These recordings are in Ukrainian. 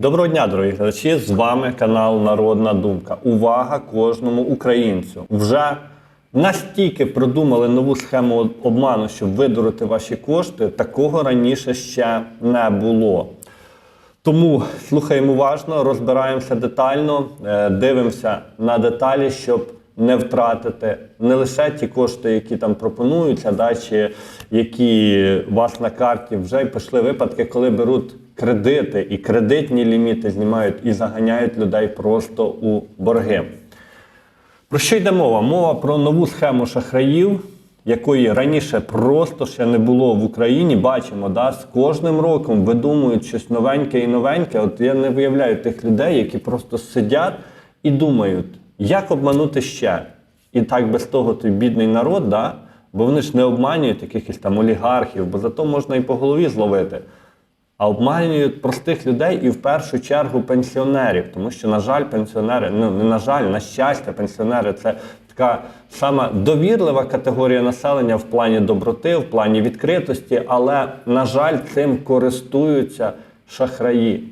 Доброго дня, дорогі глядачі! З вами канал Народна Думка. Увага кожному українцю! Вже настільки продумали нову схему обману, щоб видурити ваші кошти, такого раніше ще не було. Тому слухаємо уважно, розбираємося детально, е, дивимося на деталі, щоб не втратити не лише ті кошти, які там пропонуються, да, чи які у вас на карті вже й пішли випадки, коли беруть кредити і кредитні ліміти знімають і заганяють людей просто у борги. Про що йде мова? Мова про нову схему шахраїв, якої раніше просто ще не було в Україні. Бачимо, да, з кожним роком видумують щось новеньке і новеньке. От я не виявляю тих людей, які просто сидять і думають, як обманути ще. І так без того той бідний народ, да? бо вони ж не обманюють якихось там олігархів, бо зато можна і по голові зловити. А обманюють простих людей і в першу чергу пенсіонерів, тому що, на жаль, пенсіонери, ну не на жаль, на щастя, пенсіонери це така сама довірлива категорія населення в плані доброти, в плані відкритості, але, на жаль, цим користуються шахраї.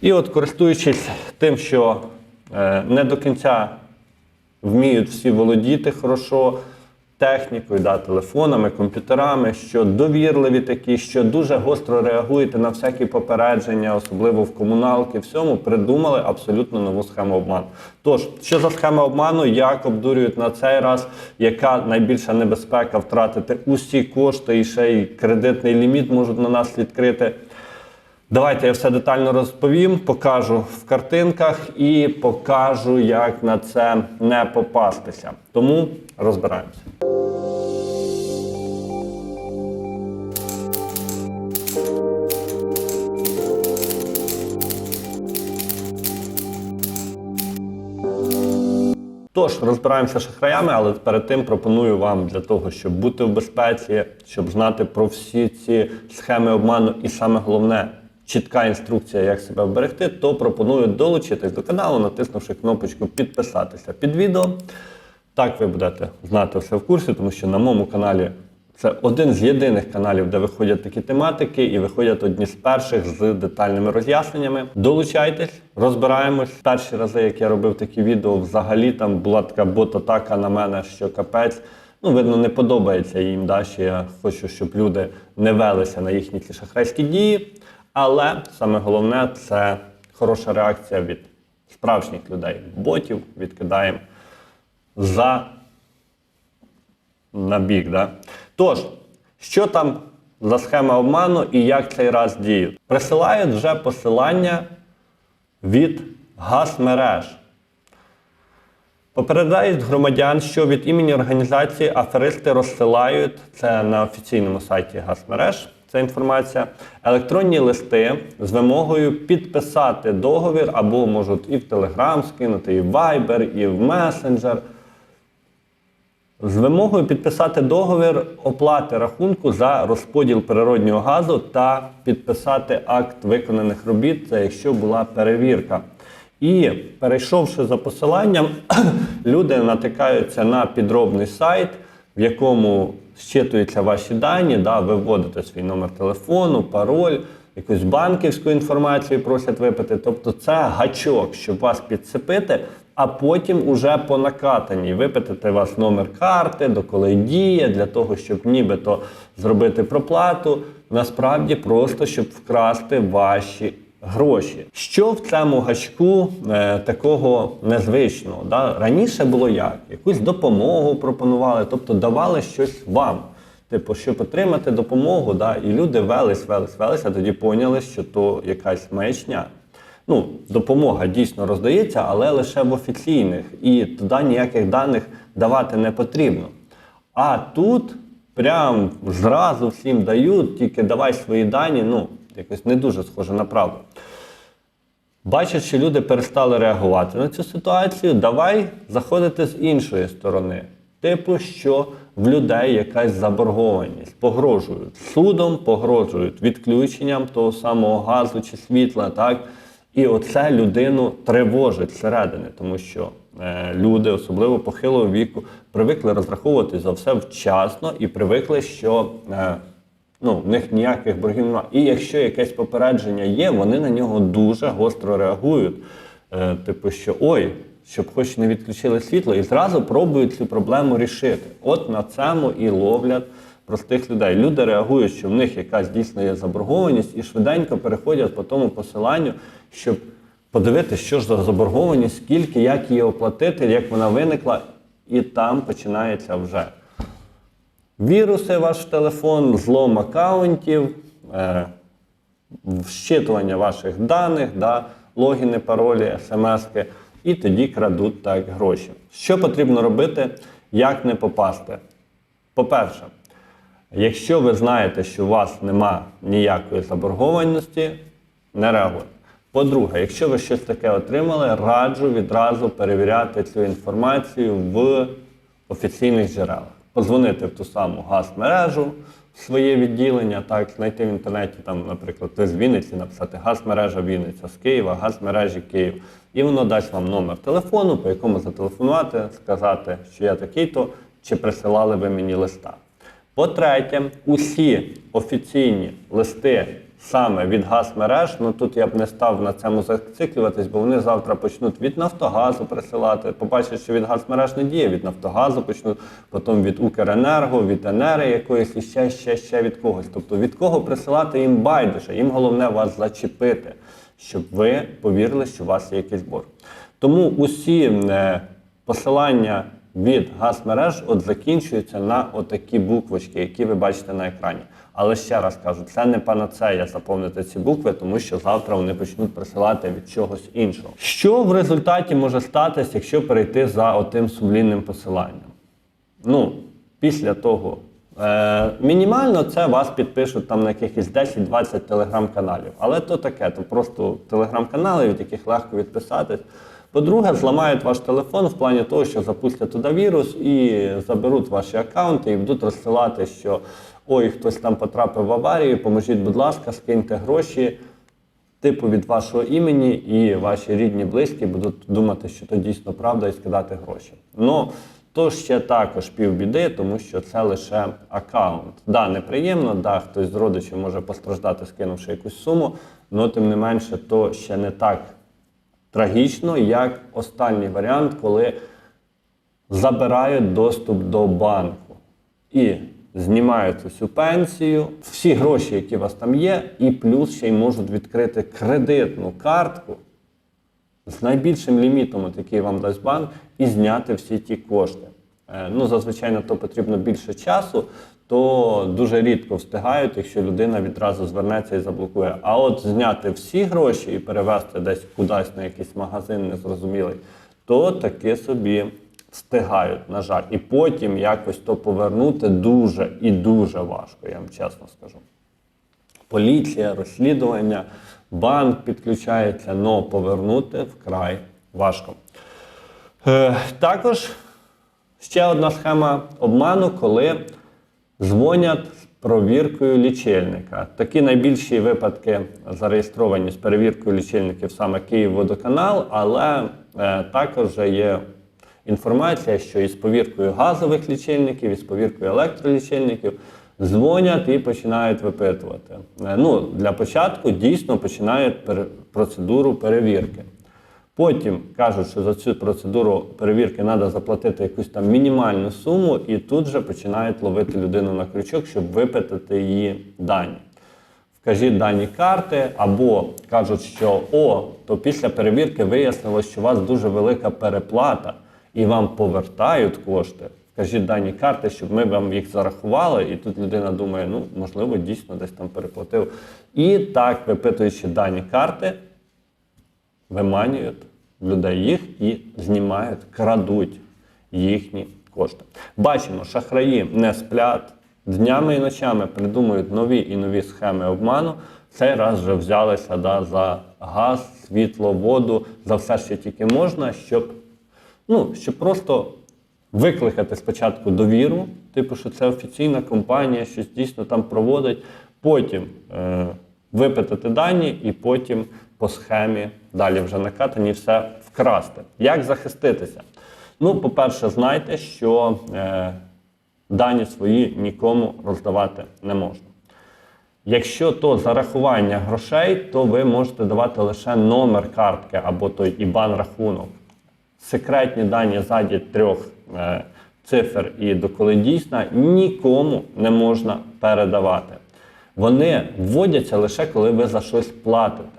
І от, користуючись тим, що е, не до кінця вміють всі володіти хорошо технікою, да, телефонами, комп'ютерами, що довірливі такі, що дуже гостро реагуєте на всякі попередження, особливо в комуналки, всьому придумали абсолютно нову схему обману. Тож, що за схема обману, як обдурюють на цей раз, яка найбільша небезпека втратити усі кошти і ще й кредитний ліміт можуть на нас відкрити. Давайте я все детально розповім, покажу в картинках і покажу, як на це не попастися. Тому розбираємося. Тож розбираємося шахраями, але перед тим пропоную вам для того, щоб бути в безпеці, щоб знати про всі ці схеми обману, і саме головне чітка інструкція, як себе вберегти, то пропоную долучитись до каналу, натиснувши кнопочку підписатися під відео. Так ви будете знати все в курсі, тому що на моєму каналі це один з єдиних каналів, де виходять такі тематики, і виходять одні з перших з детальними роз'ясненнями. Долучайтесь, розбираємось. Перші рази, як я робив такі відео, взагалі там була така бот-атака на мене, що капець. Ну, видно, не подобається їм. Да, що я хочу, щоб люди не велися на їхні ці шахрайські дії. Але саме головне це хороша реакція від справжніх людей. Ботів відкидаємо за на бік. Да? Тож, що там за схема обману і як цей раз діють? Присилають вже посилання від газмереж. Попереджають громадян, що від імені організації аферисти розсилають це на офіційному сайті газмереж. Ця інформація, електронні листи з вимогою підписати договір або можуть і в Telegram скинути, і в Viber, і в Messenger. З вимогою підписати договір оплати рахунку за розподіл природнього газу та підписати акт виконаних робіт, це якщо була перевірка. І перейшовши за посиланням, люди натикаються на підробний сайт, в якому щитуються ваші дані, да, ви вводите свій номер телефону, пароль, якусь банківську інформацію просять випити. Тобто це гачок, щоб вас підцепити, а потім уже по накатанні випитати вас номер карти, до коли діє, для того, щоб нібито зробити проплату. Насправді просто щоб вкрасти ваші гроші. Що в цьому гачку е, такого незвичного? Да? Раніше було як? Якусь допомогу пропонували, тобто давали щось вам. Типу, щоб отримати допомогу, да, і люди велись, велись, велись, а тоді поняли, що то якась маячня. Ну, допомога дійсно роздається, але лише в офіційних, і туди ніяких даних давати не потрібно. А тут прям зразу всім дають, тільки давай свої дані, ну, якось не дуже схоже на правду. Бачать, що люди перестали реагувати на цю ситуацію, давай заходити з іншої сторони. Типу, що в людей якась заборгованість, погрожують судом, погрожують відключенням того самого газу чи світла, так? І оце людину тривожить зсередини, тому що е, люди, особливо похилого віку, привикли розраховувати за все вчасно і привикли, що е, Ну, в них ніяких боргів немає. І якщо якесь попередження є, вони на нього дуже гостро реагують. Е, типу, що ой, щоб хоч не відключили світло, і зразу пробують цю проблему рішити. От на цьому і ловлять простих людей. Люди реагують, що в них якась дійсно є заборгованість, і швиденько переходять по тому посиланню, щоб подивитися, що ж за заборгованість, скільки, як її оплатити, як вона виникла, і там починається вже віруси ваш телефон, злом аккаунтів, е, вщитування ваших даних, да, логіни, паролі, смски, і тоді крадуть так гроші. Що потрібно робити, як не попасти? По-перше, якщо ви знаєте, що у вас нема ніякої заборгованості, не реагуйте. По-друге, якщо ви щось таке отримали, раджу відразу перевіряти цю інформацію в офіційних джерелах. Позвонити в ту саму газмережу, в своє відділення, так, знайти в інтернеті, там, наприклад, ви з Вінниці написати газмережа Вінниця з Києва, газмережі Київ. І воно дасть вам номер телефону, по якому зателефонувати, сказати, що я такий-то, чи присилали ви мені листа. По-третє, усі офіційні листи саме від газмереж, ну тут я б не став на цьому зациклюватись, бо вони завтра почнуть від Нафтогазу присилати. Побачать, що від газмереж не діє, від Нафтогазу почнуть, потім від Укренерго, від Енери якоїсь і ще, ще, ще від когось. Тобто від кого присилати їм байдуже, їм головне вас зачепити, щоб ви повірили, що у вас є якийсь борг. Тому усі е, посилання від газмереж от закінчуються на отакі буквочки, які ви бачите на екрані. Але ще раз кажу, це не панацея заповнити ці букви, тому що завтра вони почнуть присилати від чогось іншого. Що в результаті може статися, якщо перейти за отим сумлінним посиланням? Ну, після того. Е, мінімально це вас підпишуть там на якихось 10-20 телеграм-каналів. Але то таке, то просто телеграм-канали, від яких легко відписатись. По-друге, зламають ваш телефон в плані того, що запустять туди вірус і заберуть ваші аккаунти і будуть розсилати, що ой, хтось там потрапив в аварію, поможіть, будь ласка, скиньте гроші, типу від вашого імені, і ваші рідні, близькі будуть думати, що то дійсно правда, і скидати гроші. Ну, то ще також півбіди, тому що це лише аккаунт. Да, неприємно, да, хтось з родичів може постраждати, скинувши якусь суму, але тим не менше, то ще не так трагічно, як останній варіант, коли забирають доступ до банку і знімають усю пенсію, всі гроші, які у вас там є, і плюс ще й можуть відкрити кредитну картку з найбільшим лімітом, от який вам дасть банк, і зняти всі ті кошти. Е, Ну, зазвичай на то потрібно більше часу, то дуже рідко встигають, якщо людина відразу звернеться і заблокує. А от зняти всі гроші і перевести десь кудись на якийсь магазин незрозумілий, то таки собі встигають, на жаль. І потім якось то повернути дуже і дуже важко, я вам чесно скажу поліція, розслідування, банк підключається, але повернути вкрай важко. Е, також ще одна схема обману, коли дзвонять з провіркою лічильника. Такі найбільші випадки зареєстровані з перевіркою лічильників саме Київводоканал, але е, також є інформація, що із повіркою газових лічильників, із повіркою електролічильників дзвонять і починають випитувати. Е, Ну, для початку дійсно починають процедуру перевірки. Потім кажуть, що за цю процедуру перевірки треба заплатити якусь там мінімальну суму, і тут же починають ловити людину на крючок, щоб випитати її дані. Вкажіть дані карти, або кажуть, що о, то після перевірки вияснилось, що у вас дуже велика переплата, і вам повертають кошти. Вкажіть дані карти, щоб ми вам їх зарахували, і тут людина думає, ну можливо, дійсно десь там переплатив. І так, випитуючи дані карти, виманюють людей їх і знімають, крадуть їхні кошти. Бачимо, шахраї не сплять, днями і ночами придумують нові і нові схеми обману. Цей раз вже взялися да, за газ, світло, воду, за все, що тільки можна, щоб, ну, щоб просто викликати спочатку довіру, типу, що це офіційна компанія, щось дійсно там проводить, потім е, випитати дані і потім по схемі далі вже накатані все вкрасти. Як захиститися? Ну, по-перше, знайте, що е, дані свої нікому роздавати не можна. Якщо то зарахування грошей, то ви можете давати лише номер картки або той ібан рахунок. Секретні дані ззаді трьох е, цифр і доколи дійсна нікому не можна передавати. Вони вводяться лише коли ви за щось платите.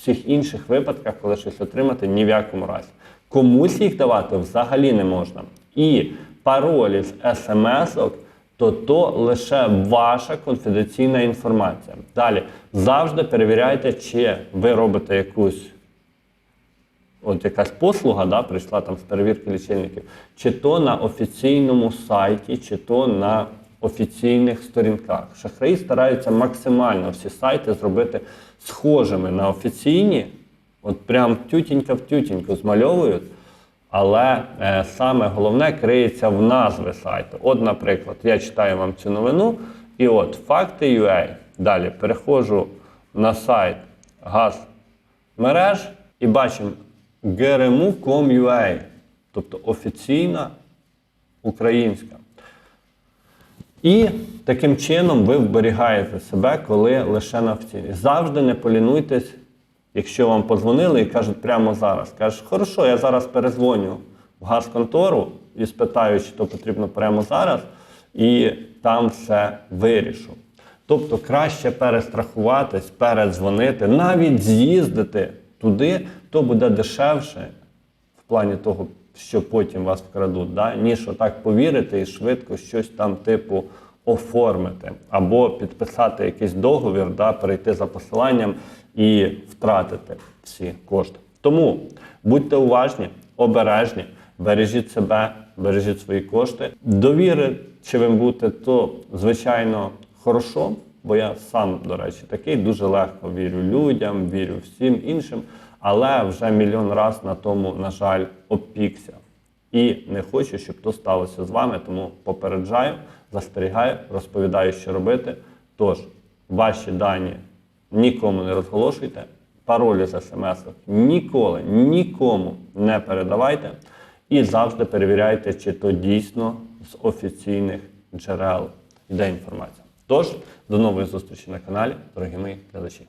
Всіх інших випадках, коли щось отримати, ні в якому разі. Комусь їх давати взагалі не можна. І паролі з смс-ок, то то лише ваша конфіденційна інформація. Далі завжди перевіряйте, чи ви робите якусь от якась послуга, да, прийшла там з перевірки лічильників, чи то на офіційному сайті, чи то на офіційних сторінках. Шахраї стараються максимально всі сайти зробити схожими на офіційні, от прям тютінька в тютіньку змальовують. Але е, саме головне криється в назві сайту. От, наприклад, я читаю вам цю новину, і от факти.ua. Далі переходжу на сайт газмереж і бачимо gremu.com.ua, тобто офіційна українська. І таким чином ви вберігаєте себе, коли лише на офіційній. Завжди не полінуйтесь, якщо вам подзвонили і кажуть прямо зараз. Кажеш, хорошо, я зараз перезвоню в газконтору і спитаю, чи то потрібно прямо зараз, і там все вирішу. Тобто краще перестрахуватись, передзвонити, навіть з'їздити туди, то буде дешевше в плані того, що потім вас вкрадуть, да? ніж отак повірити і швидко щось там типу оформити, або підписати якийсь договір, да? перейти за посиланням і втратити всі кошти. Тому будьте уважні, обережні, бережіть себе, бережіть свої кошти. Довіри, чи ви будете, то звичайно хорошо. Бо я сам, до речі, такий дуже легко вірю людям, вірю всім іншим, але вже мільйон раз на тому, на жаль, опікся. І не хочу, щоб то сталося з вами, тому попереджаю, застерігаю, розповідаю, що робити. Тож, ваші дані нікому не розголошуйте, паролі з смс ніколи нікому не передавайте і завжди перевіряйте, чи то дійсно з офіційних джерел йде інформація. Тож, до нової зустрічі на каналі, дорогі мої глядачі.